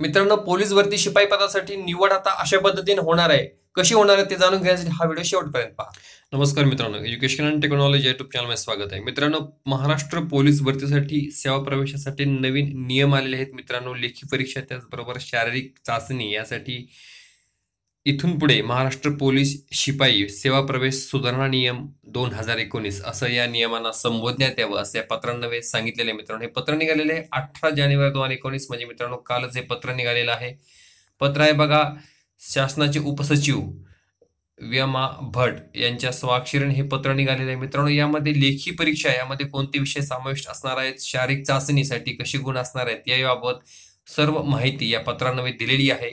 मित्रांनो पोलीस भरती शिपाई पदासाठी निवड आता अशा पद्धतीने होणार आहे. कशी होणार आहे ते जाणून घेण्यासाठी हा व्हिडिओ शेवटपर्यंत पहा. नमस्कार मित्रांनो. एज्युकेशन अँड टेक्नॉलॉजी युट्यूब चॅनलमध्ये स्वागत आहे. मित्रांनो महाराष्ट्र पोलीस भरतीसाठी सेवा प्रवेशासाठी नवीन नियम आलेले आहेत. मित्रांनो लेखी परीक्षा त्याचबरोबर शारीरिक चाचणी यासाठी इथून पुढे महाराष्ट्र पोलीस शिपाई सेवा प्रवेश सुधारणा नियम दोन हजार एकोणीस असं या नियमांना संबोधण्यात यावं असं या पत्रांमध्ये सांगितलेले मित्रांनो हे पत्र निघालेले आहे अठरा जानेवारी दोन हजार एकोणीस. म्हणजे मित्रांनो कालच हे पत्र निघालेलं आहे. पत्र आहे बघा शासनाचे उपसचिव व्यमा भट यांच्या स्वाक्षरीने हे पत्र निघालेले आहे. मित्रांनो यामध्ये लेखी परीक्षा यामध्ये कोणते विषय समाविष्ट असणार आहेत शारीरिक चाचणीसाठी कसे गुण असणार आहेत याबाबत सर्व माहिती या पत्रांमध्ये दिलेली आहे.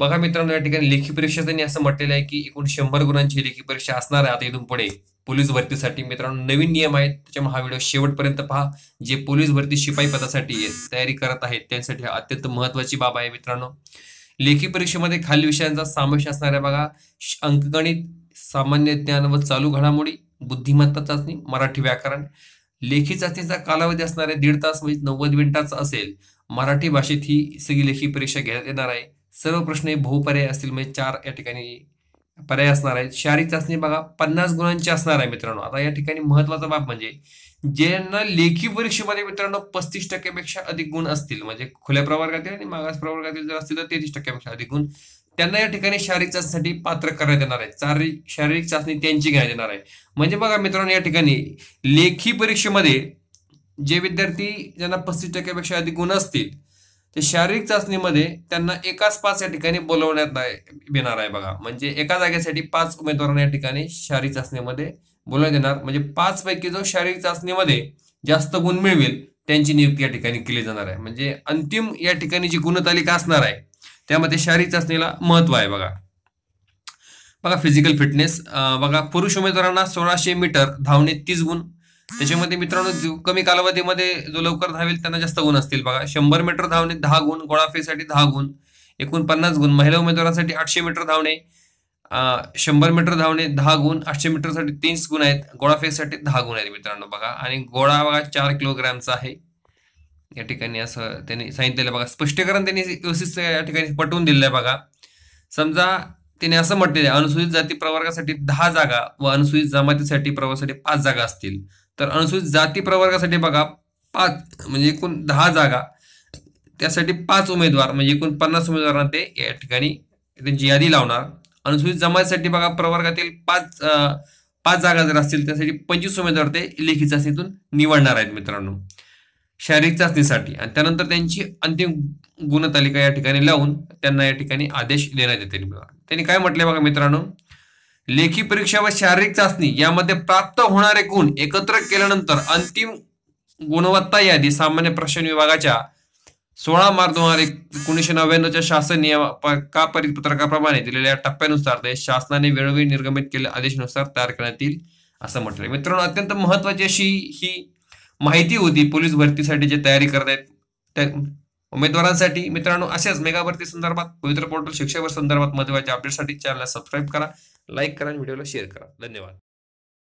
बघा मित्रांनो या ठिकाणी लेखी परीक्षा त्यांनी असं म्हटलेलं आहे की एकूण शंभर गुणांची लेखी परीक्षा असणार आहे. आता इथून पुढे पोलीस भरतीसाठी मित्रांनो नवीन नियम आहेत. त्याच्यामुळे हा व्हिडिओ शेवटपर्यंत पहा. जे पोलीस भरती शिपाई पदासाठी तयारी करत आहेत त्यांसाठी अत्यंत महत्वाची बाब आहे मित्रांनो. लेखी परीक्षेमध्ये खालील विषयांचा समावेश असणार आहे बघा. अंकगणित सामान्य ज्ञान व चालू घडामोडी बुद्धिमत्ता चाचणी मराठी व्याकरण. लेखी चाचणीचा कालावधी असणार आहे दीड तास म्हणजे नव्वद मिनिटाचा असेल. मराठी भाषेत ही सगळी लेखी परीक्षा घेण्यात येणार आहे. सर्व प्रश्न हे बहुपर्याय असतील म्हणजे चार या ठिकाणी पर्याय असणार आहेत. शारीरिक चाचणी बघा पन्नास गुणांची असणार आहे मित्रांनो. आता या ठिकाणी महत्त्वाचा बाब म्हणजे ज्यांना लेखी परीक्षेमध्ये मित्रांनो पस्तीस टक्क्यापेक्षा अधिक गुण असतील म्हणजे खुल्या प्रवर्गातील आणि मागास प्रवर्गातील जर असतील तर तेहतीस टक्क्यापेक्षा अधिक गुण त्यांना या ठिकाणी शारीरिक चाचणीसाठी पात्र करण्यात येणार आहे शारीरिक शारीरिक चाचणी त्यांची घेण्यात येणार आहे. म्हणजे बघा मित्रांनो या ठिकाणी लेखी परीक्षेमध्ये जे विद्यार्थी ज्यांना पस्तीस टक्क्यापेक्षा अधिक गुण असतील ते शारीरिक चाचणीमध्ये त्यांना एकाच पाच या ठिकाणी बोलवण्यात येणार आहे बघा. म्हणजे एका जागेसाठी पाच उमेदवारांना या ठिकाणी शारीरिक चाचणीमध्ये बोलवण्यात येणार. म्हणजे पाच पैकी जो शारीरिक चाचणीमध्ये जास्त गुण मिळवेल त्यांची नियुक्ती या ठिकाणी केली जाणार आहे. म्हणजे अंतिम या ठिकाणी जी गुणतालिका असणार आहे त्यामध्ये शारीरिक चाचणीला महत्त्व आहे बघा. बघा फिजिकल फिटनेस बघा पुरुष उमेदवारांना सोळाशे मीटर धावणे तीस गुण त्याच्यामध्ये मित्रांनो कमी कालावधीमध्ये जो लवकर धावेल त्यांना जास्त गुण असतील. बघा शंभर मीटर धावणे दहा गुण गोळाफेसाठी दहा गुण एकूण पन्नास गुण महिला उमेदवारांसाठी आठशे मीटर धावणे शंभर मीटर धावणे दहा गुण आठशे मीटरसाठी तीस गुण आहेत गोळाफेसाठी दहा गुण आहेत मित्रांनो बघा. आणि गोळा बघा चार किलोग्रॅमचा आहे. या ठिकाणी असं त्यांनी सांगितलेलं बघा. स्पष्टीकरण त्यांनी व्यवस्थित या ठिकाणी पटवून दिलेलं आहे बघा. समजा त्याने असं म्हटलेलं आहे अनुसूचित जाती प्रवर्गासाठी दहा जागा व अनुसूचित जमातीसाठी प्रवर्गासाठी पाच जागा असतील. तर अनुसूचित जाती प्रवर्गासाठी बघा पाच म्हणजे एकूण दहा जागा. त्यासाठी पाच उमेदवार म्हणजे एकूण पन्नास उमेदवारांना ते या ठिकाणी त्यांची यादी लावणार. अनुसूचित जमातीसाठी बघा प्रवर्गातील पाच पाच जागा जर असतील त्यासाठी पंचवीस उमेदवार ते लेखी चाचणीतून निवडणार आहेत मित्रांनो. शारीरिक चाचणीसाठी. आणि त्यानंतर त्यांची अंतिम गुणतालिका या ठिकाणी लावून त्यांना या ठिकाणी आदेश देण्यात येतील बघा. त्यांनी काय म्हटले बघा मित्रांनो? लेखी परीक्षा व शारीरिक चाचणी यामध्ये प्राप्त होणारे गुण एकत्र केल्यानंतर अंतिम गुणवत्ता यादी सामान्य प्रशासन विभागाच्या सोळा मार्च दोन हजार एकोणीसशे नव्याण्णवच्या शासन नियम परिपत्रकाप्रमाणे दिलेल्या टप्प्यानुसार ते शासनाने वेळोवेळी निर्गमित केलेल्या आदेशानुसार तयार करण्यात येईल असं म्हटलंय. मित्रांनो अत्यंत महत्वाची अशी ही माहिती होती. पोलीस भरतीसाठी जे तयारी करत आहेत त्या उमेदवारांसाठी मित्रांनो अशाच मेगाभरती संदर्भात पवित्र पोर्टल शिक्षक संदर्भात महत्त्वाच्या अपडेटसाठी चॅनलला सबस्क्राईब करा लाईक करा आणि व्हिडिओला शेअर करा. धन्यवाद.